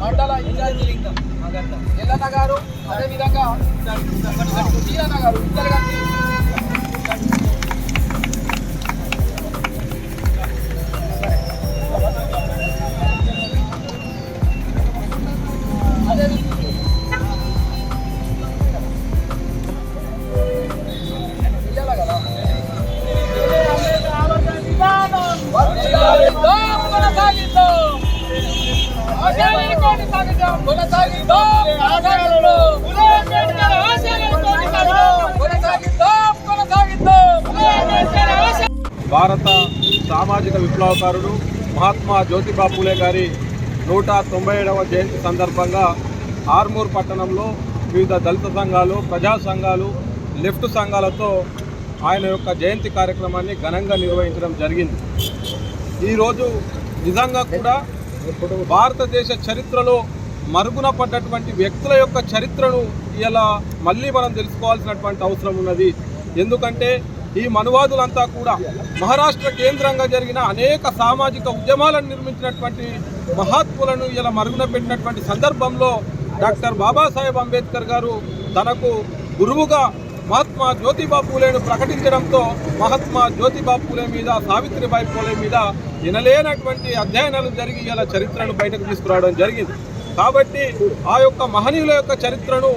మండల ఇన్ఛార్జి ఎల్లన్న గారు అదేవిధంగా వీరన్న గారు ఇద్దరు కలిసి భారత సామాజిక విప్లవకారుడు మహాత్మా జ్యోతిబా పూలే గారి నూట తొంభై ఏడవ జయంతి సందర్భంగా ఆర్మూర్ పట్టణంలో వివిధ దళిత సంఘాలు ప్రజా సంఘాలు లెఫ్ట్ సంఘాలతో ఆయన యొక్క జయంతి కార్యక్రమాన్ని ఘనంగా నిర్వహించడం జరిగింది. ఈరోజు నిజంగా కూడా భారతదేశ చరిత్రలో మరుగున పడ్డటువంటి వ్యక్తుల యొక్క చరిత్రను ఇలా మళ్ళీ మనం తెలుసుకోవాల్సినటువంటి అవసరం ఉన్నది. ఎందుకంటే ఈ మనువాదులంతా కూడా మహారాష్ట్ర కేంద్రంగా జరిగిన అనేక సామాజిక ఉద్యమాలను నిర్మించినటువంటి మహాత్ములను ఇలా మరుగున పెట్టినటువంటి సందర్భంలో డాక్టర్ బాబాసాహెబ్ అంబేద్కర్ గారు తనకు గురువుగా మహాత్మా జ్యోతిబా పూలేను ప్రకటించడంతో మహాత్మా జ్యోతిబా పూలే మీద సావిత్రిబాయి పూలే మీద వినలేనటువంటి అధ్యయనాలు జరిగి ఇలా చరిత్రను బయటకు తీసుకురావడం జరిగింది. కాబట్టి ఆ యొక్క మహనీయుల యొక్క చరిత్రను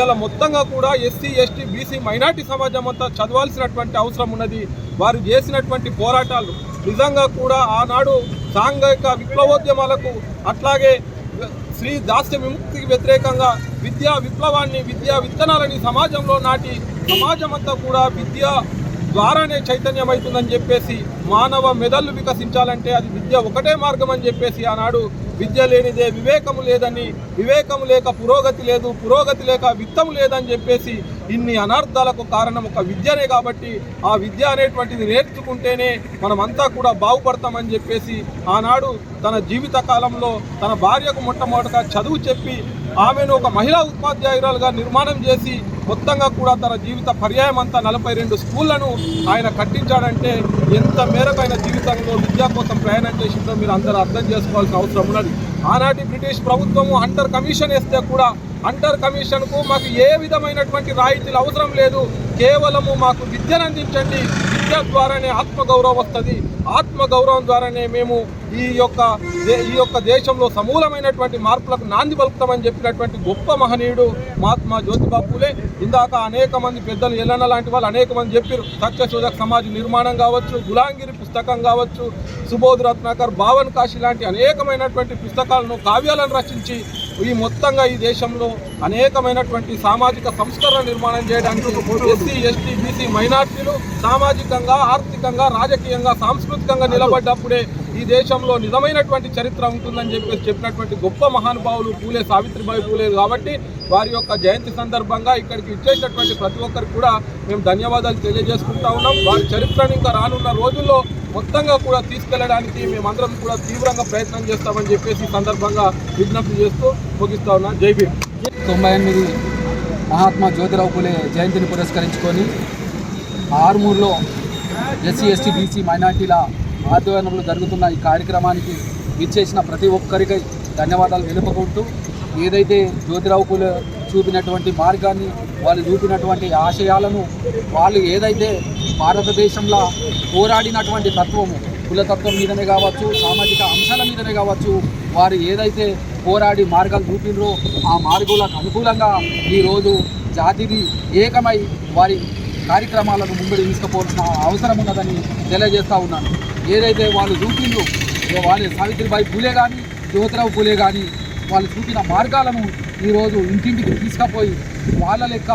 ఇలా మొత్తంగా కూడా ఎస్సీ ఎస్టీ బీసీ మైనార్టీ సమాజం అంతా చదవాల్సినటువంటి అవసరం ఉన్నది. వారు చేసినటువంటి పోరాటాలు నిజంగా కూడా ఆనాడు సాంఘిక విప్లవోద్యమాలకు అట్లాగే శ్రీ దాస్య విముక్తికి వ్యతిరేకంగా విద్యా విప్లవాన్ని విద్యా విత్తనాలని సమాజంలో నాటి సమాజం అంతా కూడా విద్య ద్వారానే చైతన్యమవుతుందని చెప్పేసి మానవ మెదళ్ళు వికసించాలంటే అది విద్య ఒకటే మార్గం అని చెప్పేసి ఆనాడు విద్య లేనిదే వివేకము లేదని వివేకము లేక పురోగతి లేదు పురోగతి లేక విత్తము లేదని చెప్పేసి ఇన్ని అనర్థాలకు కారణం ఒక విద్యనే కాబట్టి ఆ విద్య అనేటువంటిది నేర్చుకుంటేనే మనమంతా కూడా బాగుపడతామని చెప్పేసి ఆనాడు తన జీవిత కాలంలో తన భార్యకు మొట్టమొదటగా చదువు చెప్పి ఆమెను ఒక మహిళా ఉపాధ్యాయురాలుగా నిర్మాణం చేసి మొత్తంగా కూడా తన జీవిత పర్యాయం అంతా నలభై రెండు స్కూళ్ళను ఆయన కట్టించాడంటే ఎంత మేరకు ఆయన జీవితంలో విద్య కోసం ప్రయాణం చేసిందో మీరు అందరూ అర్థం చేసుకోవాల్సిన అవసరం ఉన్నది. ఆనాటి బ్రిటిష్ ప్రభుత్వము అండర్ కమిషన్ వేస్తే కూడా అంటర్ కమిషన్కు మాకు ఏ విధమైనటువంటి రాయితీలు అవసరం లేదు. కేవలము మాకు విద్యను అందించండి విద్య ద్వారానే ఆత్మగౌరవం వస్తుంది. ఆత్మగౌరవం ద్వారానే మేము ఈ యొక్క ఈ యొక్క దేశంలో సమూలమైనటువంటి మార్పులకు నాంది పలుకుతామని చెప్పినటువంటి గొప్ప మహనీయుడు మహాత్మా జ్యోతిబా పూలే. ఇందాక అనేక మంది పెద్దలు ఎల్లన లాంటి వాళ్ళు అనేక మంది చెప్పారు సత్యశోధక సమాజ నిర్మాణం కావచ్చు గులాంగిరి పుస్తకం కావచ్చు సుబోధ్ రత్నాకర్ భావన్ కాశీ లాంటి అనేకమైనటువంటి పుస్తకాలను కావ్యాలను రచించి ఈ మొత్తంగా ఈ దేశంలో అనేకమైనటువంటి సామాజిక సంస్కరణ నిర్మాణం చేయడానికి ఎస్సీ ఎస్టీ బీసీ మైనార్టీలు సామాజికంగా ఆర్థికంగా రాజకీయంగా సాంస్కృతికంగా నిలబడ్డప్పుడే ఈ దేశంలో నిజమైనటువంటి చరిత్ర ఉంటుందని చెప్పేసి చెప్పినటువంటి గొప్ప మహానుభావులు పూలే సావిత్రిబాయి పూలే కాబట్టి వారి యొక్క జయంతి సందర్భంగా ఇక్కడికి ఇచ్చేసినటువంటి ప్రతి ఒక్కరికి కూడా మేము ధన్యవాదాలు తెలియజేసుకుంటా ఉన్నాం. వారి చరిత్రను ఇంకా రానున్న రోజుల్లో మొత్తంగా కూడా తీసుకెళ్ళడానికి మేమందరం కూడా తీవ్రంగా ప్రయత్నం చేస్తామని చెప్పేసి సందర్భంగా విజ్ఞప్తి చేస్తూ ముగిస్తా ఉన్నాం. జై భీమ్. తొంభై ఎనిమిది మహాత్మా జ్యోతిరావు పులే జయంతిని పురస్కరించుకొని ఆర్మూర్లో ఎస్సీ ఎస్టీ బీసీ మైనార్టీల ఆధ్వర్యంలో జరుగుతున్న ఈ కార్యక్రమానికి విచ్చేసిన ప్రతి ఒక్కరికి ధన్యవాదాలు తెలుపుకుంటూ ఏదైతే జ్యోతిరావు పులే చూపినటువంటి మార్గాన్ని వాళ్ళు చూపినటువంటి ఆశయాలను వాళ్ళు ఏదైతే భారతదేశంలో పోరాడినటువంటి తత్వము కులతత్వం మీదనే కావచ్చు సామాజిక అంశాల మీదనే కావచ్చు వారు ఏదైతే పోరాడి మార్గాలు చూపినరో ఆ మార్గులకు అనుకూలంగా ఈరోజు జాతిని ఏకమై వారి కార్యక్రమాలను ముందు తీసుకుపోవాల్సిన అవసరం ఉన్నదని తెలియజేస్తూ ఉన్నాను. ఏదైతే వాళ్ళు చూపిండ్రు వాళ్ళు సావిత్రిబాయి పూలే కానీ జ్యోతిరావు పూలే కానీ వాళ్ళు చూపిన మార్గాలను ఈరోజు ఇంటింటికి తీసుకుపోయి వాళ్ళ లెక్క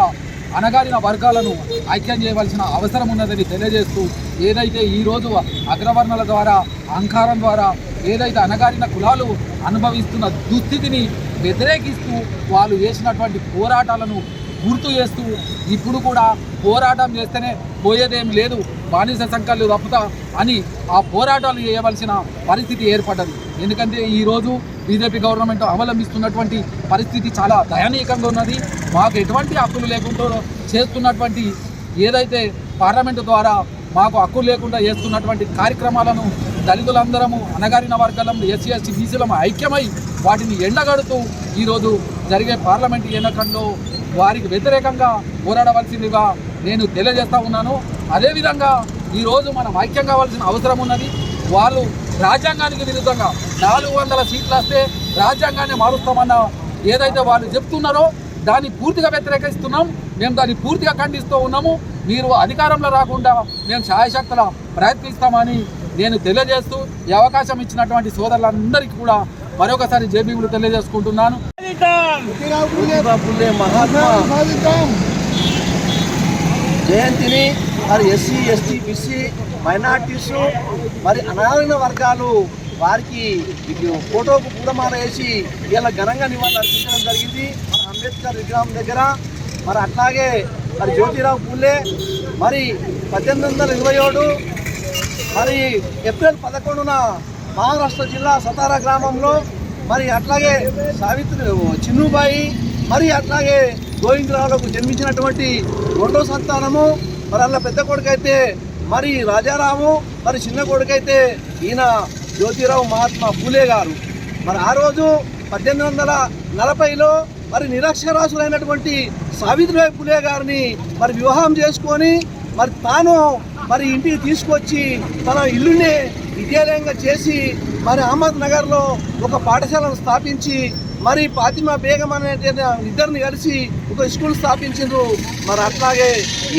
అనగారిన వర్గాలను ఐక్యం చేయవలసిన అవసరం ఉన్నదని తెలియజేస్తూ ఏదైతే ఈరోజు అగ్రవర్ణాల ద్వారా అహంకారం ద్వారా ఏదైతే అనగారిన కులాలు అనుభవిస్తున్న దుస్థితిని వ్యతిరేకిస్తూ వాళ్ళు చేసినటువంటి పోరాటాలను గుర్తు చేస్తూ ఇప్పుడు కూడా పోరాటం చేస్తేనే పోయేదేం లేదు బానిస సంఖ్యలు తప్పుతా అని ఆ పోరాటాలు చేయవలసిన పరిస్థితి ఏర్పడ్డది. ఎందుకంటే ఈరోజు బీజేపీ గవర్నమెంట్ అవలంబిస్తున్నటువంటి పరిస్థితి చాలా దయనీయంగా ఉన్నది. మాకు ఎటువంటి హక్కులు లేకుండా చేస్తున్నటువంటి ఏదైతే పార్లమెంటు ద్వారా మాకు హక్కులు లేకుండా చేస్తున్నటువంటి కార్యక్రమాలను దళితులందరము అనగారిన వర్గాలం ఎస్సీ ఎస్టీ బీసీలము ఐక్యమై వాటిని ఎండగడుతూ ఈరోజు జరిగే పార్లమెంట్ ఎన్నికల్లో వారికి వ్యతిరేకంగా పోరాడవలసిందిగా నేను తెలియజేస్తా ఉన్నాను. అదేవిధంగా ఈరోజు మనం ఐక్యం కావాల్సిన అవసరం ఉన్నది. వాళ్ళు రాజ్యాంగానికి విరుద్ధంగా నాలుగు వందల సీట్లు వస్తే రాజ్యాంగాన్ని మారుస్తామన్న ఏదైతే వాళ్ళు చెప్తున్నారో దాన్ని పూర్తిగా వ్యతిరేకిస్తున్నాం. మేము దాన్ని పూర్తిగా ఖండిస్తూ ఉన్నాము. మీరు అధికారంలో రాకుండా మేము శాయశక్తుల ప్రయత్నిస్తామని నేను తెలియజేస్తూ ఈ అవకాశం ఇచ్చినటువంటి సోదరులందరికీ కూడా మరొకసారి జేబీలు తెలియజేసుకుంటున్నాను. జయంతిని మరి ఎస్సీ ఎస్టీ బీసీ మైనార్టీస్ మరి అనాథైన వర్గాలు వారికి ఫోటోకు పూలమాల వేసి ఇలా ఘనంగా నివాళులు అర్పించడం జరిగింది. మన అంబేద్కర్ విగ్రహం దగ్గర మరి అట్లాగే మరి జ్యోతిరావు పూలే మరి పద్దెనిమిది వందల ఇరవై ఏడు మరి ఏప్రిల్ పదకొండున మహారాష్ట్ర జిల్లా సతారా గ్రామంలో మరి అట్లాగే సావిత్రి చిన్నుబాయి మరి అట్లాగే గోవిందరావులకు జన్మించినటువంటి రెండో సంతానము మరి అలా పెద్ద కొడుకైతే మరి రాజారాము మరి చిన్న కొడుకైతే ఈయన జ్యోతిరావు మహాత్మా పూలే గారు. మరి ఆ రోజు పద్దెనిమిది వందల నలభైలో మరి నిరక్షరాసులైనటువంటి సావిత్రిబాయి పూలే గారిని మరి వివాహం చేసుకొని మరి తాను మరి ఇంటికి తీసుకొచ్చి తన ఇల్లుని విద్యాలయంగా చేసి మరి అహ్మద్ నగర్లో ఒక పాఠశాలను స్థాపించి మరి ఫాతిమా బేగం అనే ఇద్దరిని కలిసి ఒక స్కూల్ స్థాపించిండ్రు. మరి అట్లాగే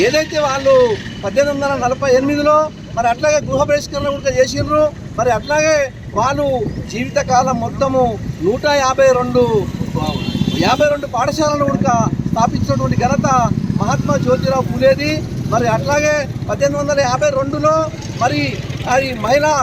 ఏదైతే వాళ్ళు పద్దెనిమిది వందల నలభై ఎనిమిదిలో మరి అట్లాగే గృహ బహిష్కరణ కూడా చేసిండ్రు. మరి అట్లాగే వాళ్ళు జీవితకాలం మొత్తము నూట యాభై రెండు యాభై రెండు పాఠశాలను కూడా స్థాపించినటువంటి ఘనత మహాత్మా జ్యోతిరావు పూలేది. మరి అట్లాగే పద్దెనిమిది వందల యాభై రెండులో మరి అది మహిళా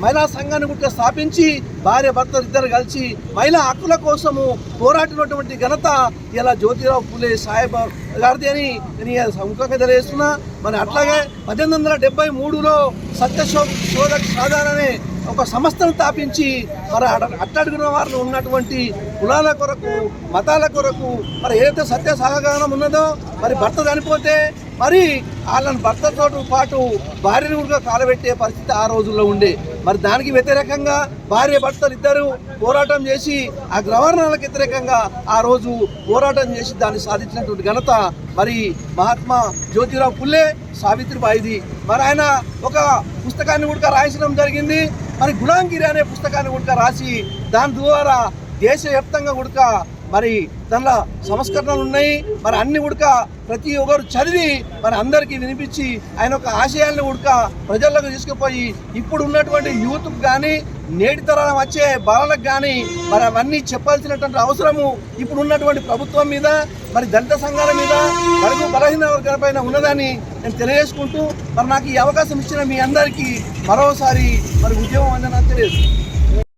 మహిళా సంఘాన్ని కూడా స్థాపించి భార్య భర్త ఇద్దరు కలిసి మహిళా హక్కుల కోసము పోరాటినటువంటి ఘనత ఇలా జ్యోతిరావు పూలే సాహెబ్ గారిది అని నేను ఈ సముఖంగా తెలియజేస్తున్నా. మరి అట్లాగే పద్దెనిమిది వందల డెబ్బై మూడులో సత్యశో శోధక సాధారణ అనే ఒక సంస్థను స్థాపించి మరి అట్టడుగున వారిలో ఉన్నటువంటి కులాల కొరకు మతాల కొరకు మరి ఏదైతే సత్య సహగానం ఉన్నదో మరి భర్త చనిపోతే మరి వాళ్ళని భర్తతో పాటు భార్యను కూడా కాలబెట్టే పరిస్థితి ఆ రోజుల్లో ఉండే. మరి దానికి వ్యతిరేకంగా భార్య భర్తలు ఇద్దరు పోరాటం చేసి ఆ గవర్నర్లకు వ్యతిరేకంగా ఆ రోజు పోరాటం చేసి దాన్ని సాధించినటువంటి ఘనత మరి మహాత్మా జ్యోతిరావు పుల్లే సావిత్రిబాయిది. మరి ఆయన ఒక పుస్తకాన్ని కూడా రాయించడం జరిగింది. మరి గుణాంగిరి అనే పుస్తకాన్ని కూడా రాసి దాని ద్వారా దేశవ్యాప్తంగా కూడా మరి దానిలో సంస్కరణలు ఉన్నాయి. మరి అన్ని ఉడక ప్రతి ఒక్కరు చదివి మరి అందరికీ వినిపించి ఆయన ఒక ఆశయాలను ఉడక ప్రజల్లోకి తీసుకుపోయి ఇప్పుడు ఉన్నటువంటి యూత్కు కానీ నేటి తరం వచ్చే బాలలకు కానీ మరి అవన్నీ చెప్పాల్సినటువంటి అవసరము ఇప్పుడు ఉన్నటువంటి ప్రభుత్వం మీద మరి దళిత సంఘాల మీద బడుగు బలహీన వర్గాల పైన ఉన్నదని నేను తెలియజేసుకుంటూ మరి నాకు ఈ అవకాశం ఇచ్చిన మీ అందరికీ మరోసారి మరి ఉద్యమం అందని తెలియదు